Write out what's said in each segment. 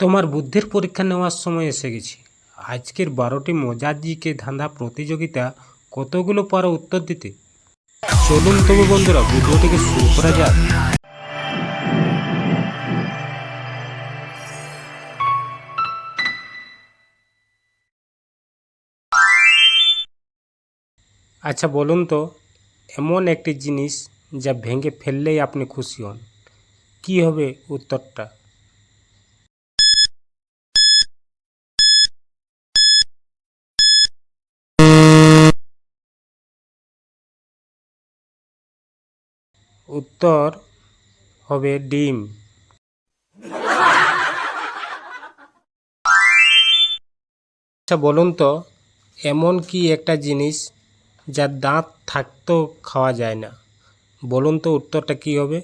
তোমার বুদ্ধির পরীক্ষা নেওয়ার সময় এসে গেছি। আজকের বারোটি মজার জিকে ধাঁধা প্রতিযোগিতা কতগুলো পারো উত্তর দিতে? চলুন তবু বন্ধুরা, ভিডিওটিকে শুরু করা যাক। আচ্ছা বলুন তো, এমন একটি জিনিস যা ভেঙে ফেললেই আপনি খুশি হন। কী হবে উত্তরটা? উত্তর হবে ডিম। আচ্ছা বলুন তো, এমন কি একটা জিনিস যার দাঁত থাকতেও খাওয়া যায় না? বলুন তো উত্তরটা কি হবে?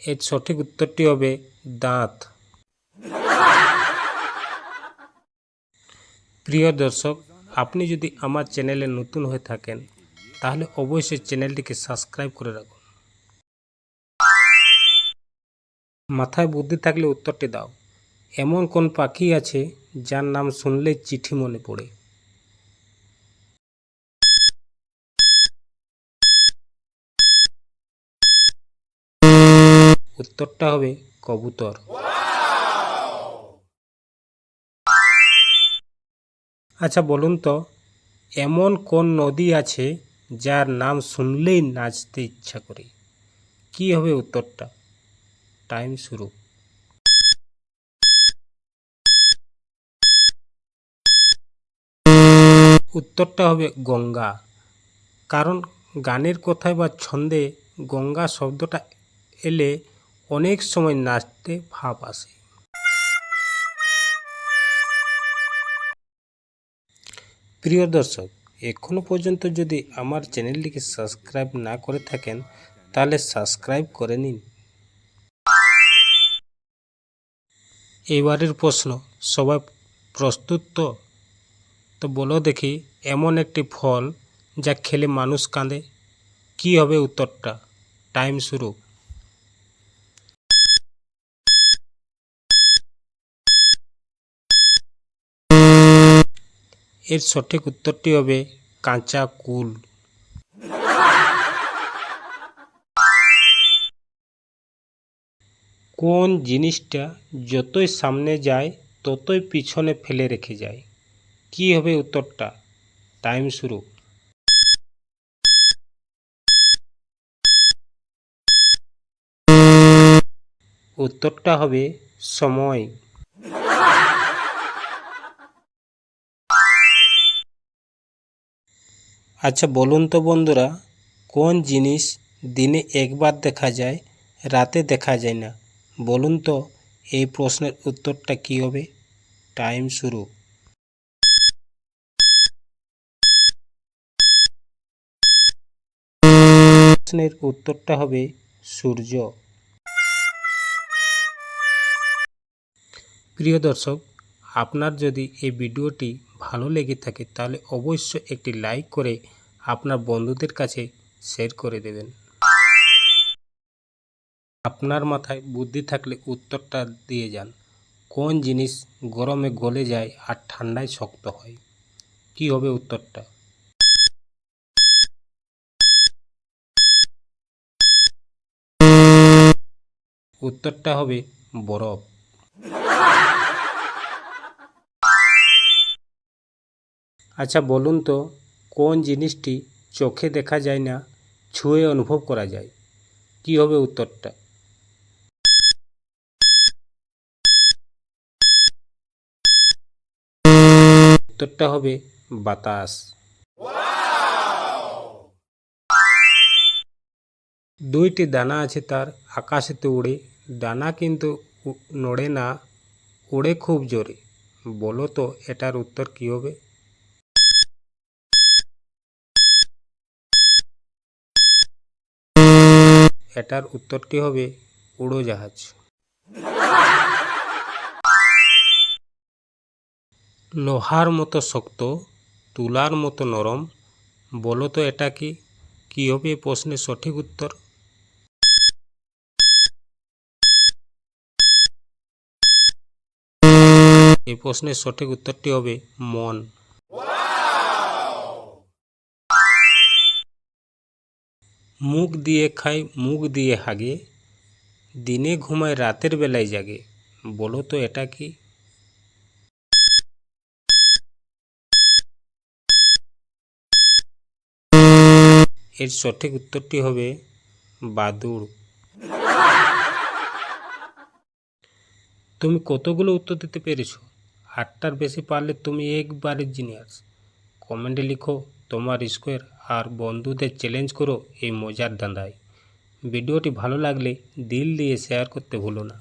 এর সঠিক উত্তরটি হবে দাঁত। প্রিয় দর্শক, আপনি যদি আমার চ্যানেলে নতুন হয়ে থাকেন, তাহলে অবশ্যই চ্যানেলটিকে সাবস্ক্রাইব করে রাখুন। মাথায় বুদ্ধি থাকলে উত্তরটি দাও। এমন কোন পাখি আছে যার নাম শুনলেই চিঠি মনে পড়ে? উত্তরটা হবে কবুতর। আচ্ছা বলুন তো, এমন কোন নদী আছে যার নাম শুনলেই নাচতে ইচ্ছা করে? কি হবে উত্তরটা? টাইম শুরু। উত্তরটা হবে গঙ্গা। কারণ গানের কথায় বা ছন্দে গঙ্গা শব্দটা এলে অনেক সময় নাচতে ভাব আসে। প্রিয় দর্শক এখনও পর্যন্ত যদি আমার চ্যানেলটিকে সাবস্ক্রাইব না করে থাকেন, তাহলে সাবস্ক্রাইব করে নিন। এবারের প্রশ্ন, সবাই প্রস্তুত তো? তো বলো দেখি, এমন একটি ফল যা খেলে মানুষ কাঁদে? কি হবে উত্তরটা? টাইম শুরু। এর সঠিক উত্তরটি হবে কাঁচা কুল। কোন জিনিসটা যতই সামনে যায়, ততই পিছনে ফেলে রেখে যায়? কি হবে উত্তরটা? টাইম শুরু। উত্তরটা হবে সময়। আচ্ছা বলুন তো বন্ধুরা, কোন জিনিস দিনে একবার দেখা যায়, রাতে দেখা যায় না? বলুন তো, এই প্রশ্নের উত্তরটা কি হবে? টাইম শুরু। প্রশ্নের উত্তরটা হবে সূর্য। প্রিয় দর্শক, আপনার যদি এই ভিডিওটি ভালো লেগে থাকে, তাহলে অবশ্যই একটি লাইক করে আপনার বন্ধুদের কাছে শেয়ার করে দেবেন। আপনার মাথায় বুদ্ধি থাকলে উত্তরটা দিয়ে যান। কোন জিনিস গরমে গলে যায় আর ঠান্ডায় শক্ত হয়? কি হবে উত্তরটা? উত্তরটা হবে বরফ। আচ্ছা বলুন তো, কোন জিনিসটি চোখে দেখা যায় না, ছুঁয়ে অনুভব করা যায়? কি হবে উত্তরটা? উত্তরটা হবে বাতাস। দুইটি দানা আছে তার আকাশেতে উড়ে। দানা কিন্তু নড়ে না, উড়ে খুব জোরে। বলো তো, এটার উত্তর কি হবে? এটার উত্তরটি হবে উড়োজাহাজ। লোহার মতো শক্ত, তুলার মতো নরম, বলো তো এটা কি? কী হবে প্রশ্নের সঠিক উত্তর? এই প্রশ্নের সঠিক উত্তরটি হবে মন। মুখ দিয়ে খায় মুখ দিয়ে হাগে, দিনে ঘুমায়, রাতের বেলায় জাগে, বলো তো এটা কি? এর সঠিক উত্তরটি হবে বাদুড়। তুমি কতগুলো উত্তর দিতে পেরেছ? আটটার বেশি পারলে তুমি একবারের জিনিয়াস কমেন্টে লিখো তোমার স্কোয়ার আর বন্ধুদের চ্যালেঞ্জ করো এই মজার দাঁদায় ভিডিওটি ভালো লাগলে দিল দিয়ে শেয়ার করতে ভুলো না।